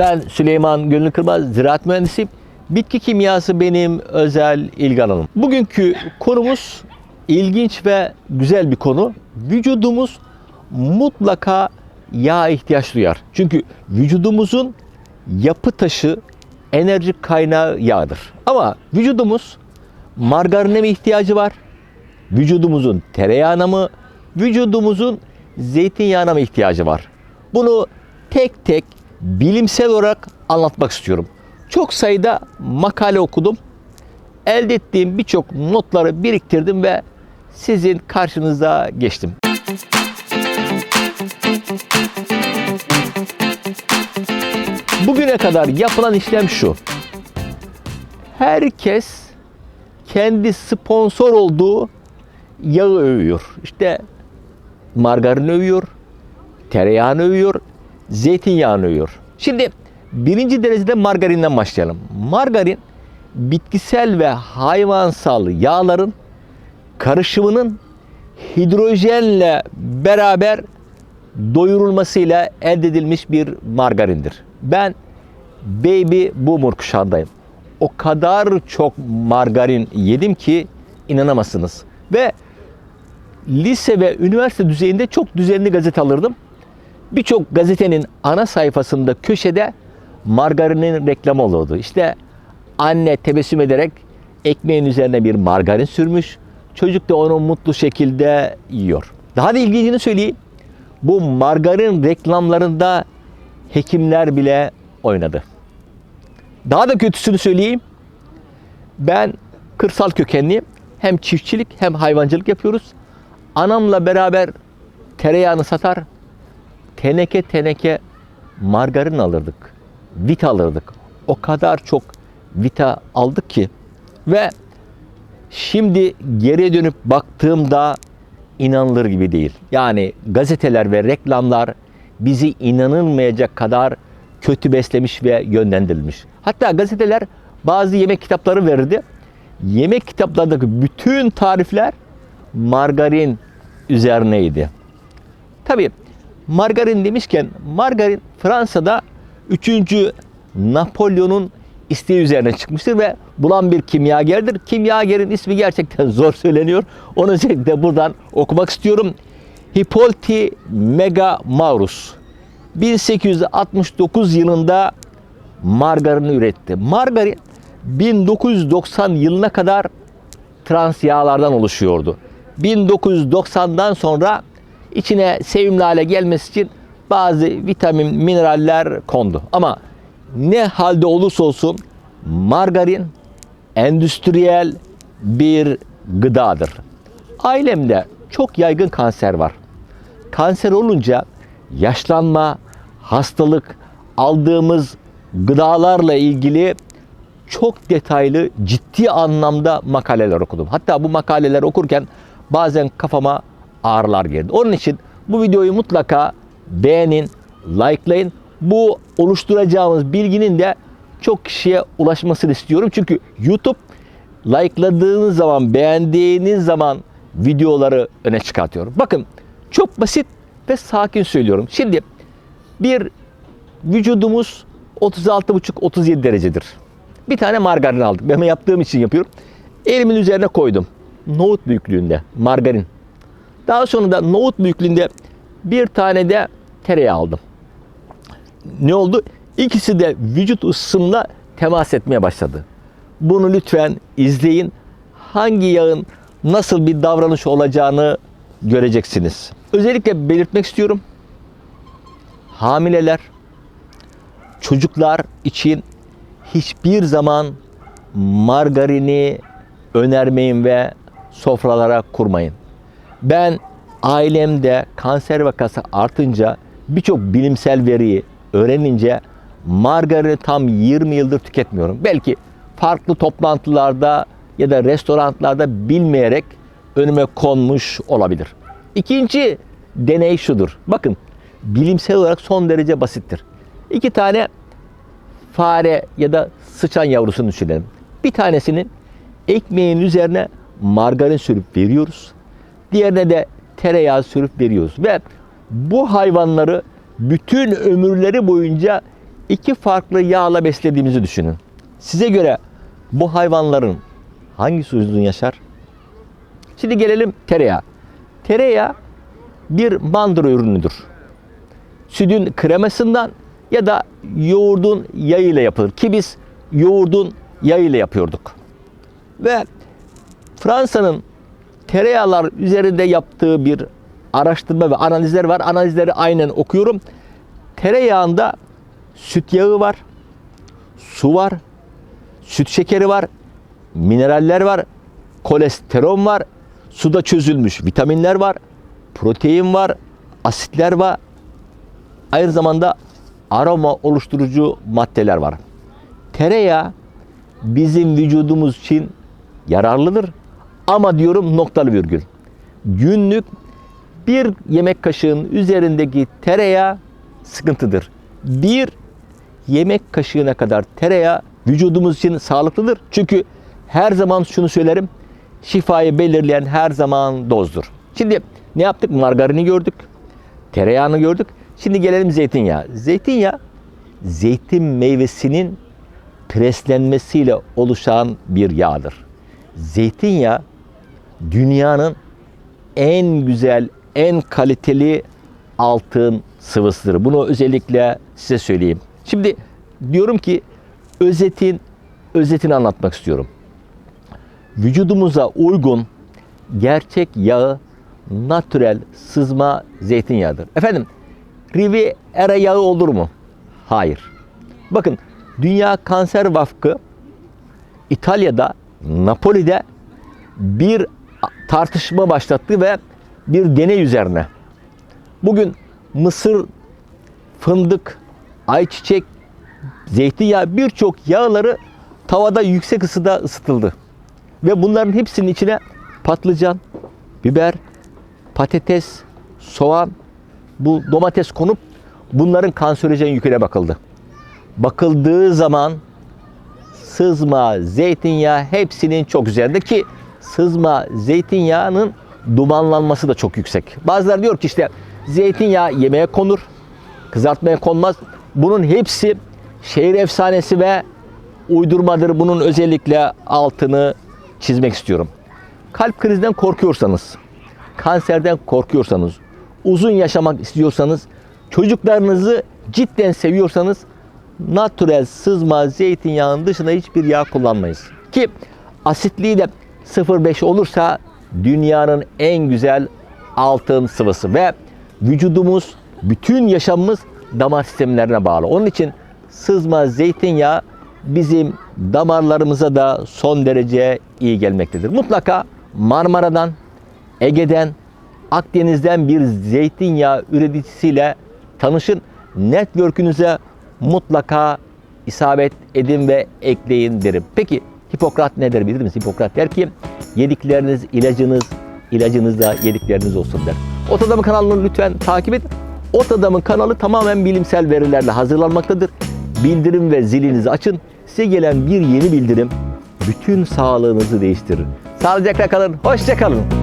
Ben Süleyman Gönül Kırmaz, ziraat mühendisiyim. Bitki kimyası benim özel ilgi alanım. Bugünkü konumuz ilginç ve güzel bir konu. Vücudumuz mutlaka yağ ihtiyaç duyar. Çünkü vücudumuzun yapı taşı, enerji kaynağı yağdır. Ama vücudumuz margarine mi ihtiyacı var? Vücudumuzun tereyağına mı? Vücudumuzun zeytinyağına mı ihtiyacı var? Bunu tek tek bilimsel olarak anlatmak istiyorum. Çok sayıda makale okudum. Elde ettiğim birçok notları biriktirdim ve sizin karşınıza geçtim. Bugüne kadar yapılan işlem şu. Herkes kendi sponsor olduğu yağı övüyor. İşte margarin övüyor, tereyağını övüyor, zeytinyağını övüyor. Şimdi birinci derecede margarinden başlayalım. Margarin bitkisel ve hayvansal yağların karışımının hidrojenle beraber doyurulmasıyla elde edilmiş bir margarindir. Ben baby boomer kuşağındayım. O kadar çok margarin yedim ki inanamazsınız. Ve lise ve üniversite düzeyinde çok düzenli gazete alırdım. Birçok gazetenin ana sayfasında köşede margarinin reklamı olurdu. İşte anne tebessüm ederek ekmeğin üzerine bir margarin sürmüş. Çocuk da onu mutlu şekilde yiyor. Daha da ilgincini söyleyeyim. Bu margarin reklamlarında hekimler bile oynadı. Daha da kötüsünü söyleyeyim. Ben kırsal kökenliyim. Hem çiftçilik hem hayvancılık yapıyoruz. Anamla beraber tereyağını satar, teneke teneke margarin alırdık. Vita alırdık. O kadar çok vita aldık ki ve şimdi geriye dönüp baktığımda inanılır gibi değil. Yani gazeteler ve reklamlar bizi inanılmayacak kadar kötü beslemiş ve yönlendirilmiş. Hatta gazeteler bazı yemek kitapları verirdi. Yemek kitaplarındaki bütün tarifler margarin üzerineydi. Tabii margarin demişken margarin Fransa'da 3. Napolyon'un isteği üzerine çıkmıştır ve bulan bir kimyagerdir. Kimyagerin ismi gerçekten zor söyleniyor. Onu özellikle buradan okumak istiyorum. Hippolyte Megamaurus 1869 yılında margarini üretti. Margarin 1990 yılına kadar trans yağlardan oluşuyordu. 1990'dan sonra içine sevimli hale gelmesi için bazı vitamin, mineraller kondu. Ama ne halde olursa olsun margarin endüstriyel bir gıdadır. Ailemde çok yaygın kanser var. Kanser olunca yaşlanma, hastalık, aldığımız gıdalarla ilgili çok detaylı, ciddi anlamda makaleler okudum. Hatta bu makaleler okurken bazen kafama ağrılar geldi. Onun için bu videoyu mutlaka beğenin, likelayın. Bu oluşturacağımız bilginin de çok kişiye ulaşmasını istiyorum. Çünkü YouTube likeladığınız zaman, beğendiğiniz zaman videoları öne çıkartıyor. Bakın çok basit ve sakin söylüyorum. Şimdi bir vücudumuz 36,5-37 derecedir. Bir tane margarin aldık. Ben yaptığım için yapıyorum. Elimin üzerine koydum. Nohut büyüklüğünde margarin. Daha sonra da nohut büyüklüğünde bir tane de tereyağı aldım. Ne oldu? İkisi de vücut ısımla temas etmeye başladı. Bunu lütfen izleyin. Hangi yağın nasıl bir davranış olacağını göreceksiniz. Özellikle belirtmek istiyorum. Hamileler, çocuklar için hiçbir zaman margarini önermeyin ve sofralara kurmayın. Ben ailemde kanser vakası artınca birçok bilimsel veriyi öğrenince margarini tam 20 yıldır tüketmiyorum. Belki farklı toplantılarda ya da restoranlarda bilmeyerek önüme konmuş olabilir. İkinci deney şudur. Bakın bilimsel olarak son derece basittir. İki tane fare ya da sıçan yavrusunu düşünelim. Bir tanesinin ekmeğin üzerine margarin sürüp veriyoruz. Diğerine de tereyağı sürüp veriyoruz. Ve bu hayvanları bütün ömürleri boyunca iki farklı yağla beslediğimizi düşünün. Size göre bu hayvanların hangisi uzun yaşar? Şimdi gelelim tereyağı. Tereyağı bir mandıra ürünüdür. Sütün kremasından ya da yoğurdun yağıyla yapılır. Ki biz yoğurdun yağıyla yapıyorduk. Ve Fransa'nın tereyağlar üzerinde yaptığı bir araştırma ve analizler var. Analizleri aynen okuyorum. Tereyağında süt yağı var, su var, süt şekeri var, mineraller var, kolesterol var, suda çözülmüş vitaminler var, protein var, asitler var. Aynı zamanda aroma oluşturucu maddeler var. Tereyağı bizim vücudumuz için yararlıdır. Ama diyorum noktalı virgül. Günlük bir yemek kaşığının üzerindeki tereyağı sıkıntıdır. Bir yemek kaşığına kadar tereyağı vücudumuz için sağlıklıdır. Çünkü her zaman şunu söylerim. Şifayı belirleyen her zaman dozdur. Şimdi ne yaptık? Margarini gördük. Tereyağını gördük. Şimdi gelelim zeytinyağı. Zeytinyağı zeytin meyvesinin preslenmesiyle oluşan bir yağdır. Zeytinyağı dünyanın en güzel, en kaliteli altın sıvısıdır. Bunu özellikle size söyleyeyim. Şimdi diyorum ki özetin özetini anlatmak istiyorum. Vücudumuza uygun gerçek yağı natürel sızma zeytinyağıdır. Efendim Riviera yağı olur mu? Hayır. Bakın Dünya Kanser Vakfı İtalya'da Napoli'de bir tartışma başlattı ve bir deney üzerine. Bugün mısır, fındık, ayçiçek, zeytinyağı birçok yağları tavada yüksek ısıda ısıtıldı. Ve bunların hepsinin içine patlıcan, biber, patates, soğan, bu domates konup bunların kanserojen yüküne bakıldı. Bakıldığı zaman sızma, zeytinyağı hepsinin çok üzerinde ki sızma zeytinyağının dumanlanması da çok yüksek. Bazıları diyor ki işte zeytinyağı yemeğe konur, kızartmaya konmaz. Bunun hepsi şehir efsanesi ve uydurmadır. Bunun özellikle altını çizmek istiyorum. Kalp krizinden korkuyorsanız, kanserden korkuyorsanız, uzun yaşamak istiyorsanız, çocuklarınızı cidden seviyorsanız natürel sızma zeytinyağının dışında hiçbir yağ kullanmayız. Ki asitliği de 0,5 olursa dünyanın en güzel altın sıvısı ve vücudumuz, bütün yaşamımız damar sistemlerine bağlı. Onun için sızma zeytinyağı bizim damarlarımıza da son derece iyi gelmektedir. Mutlaka Marmara'dan, Ege'den, Akdeniz'den bir zeytinyağı üreticisiyle tanışın. Network'ünüze mutlaka isabet edin ve ekleyin derim. Peki Hipokrat ne der bilir misiniz? Hipokrat der ki yedikleriniz ilacınız, ilacınız da yedikleriniz olsun der. Ot Adamı kanalını lütfen takip edin. Ot Adamı kanalı tamamen bilimsel verilerle hazırlanmaktadır. Bildirim ve zilinizi açın. Size gelen bir yeni bildirim bütün sağlığınızı değiştirir. Sağlıcakla kalın, hoşça kalın.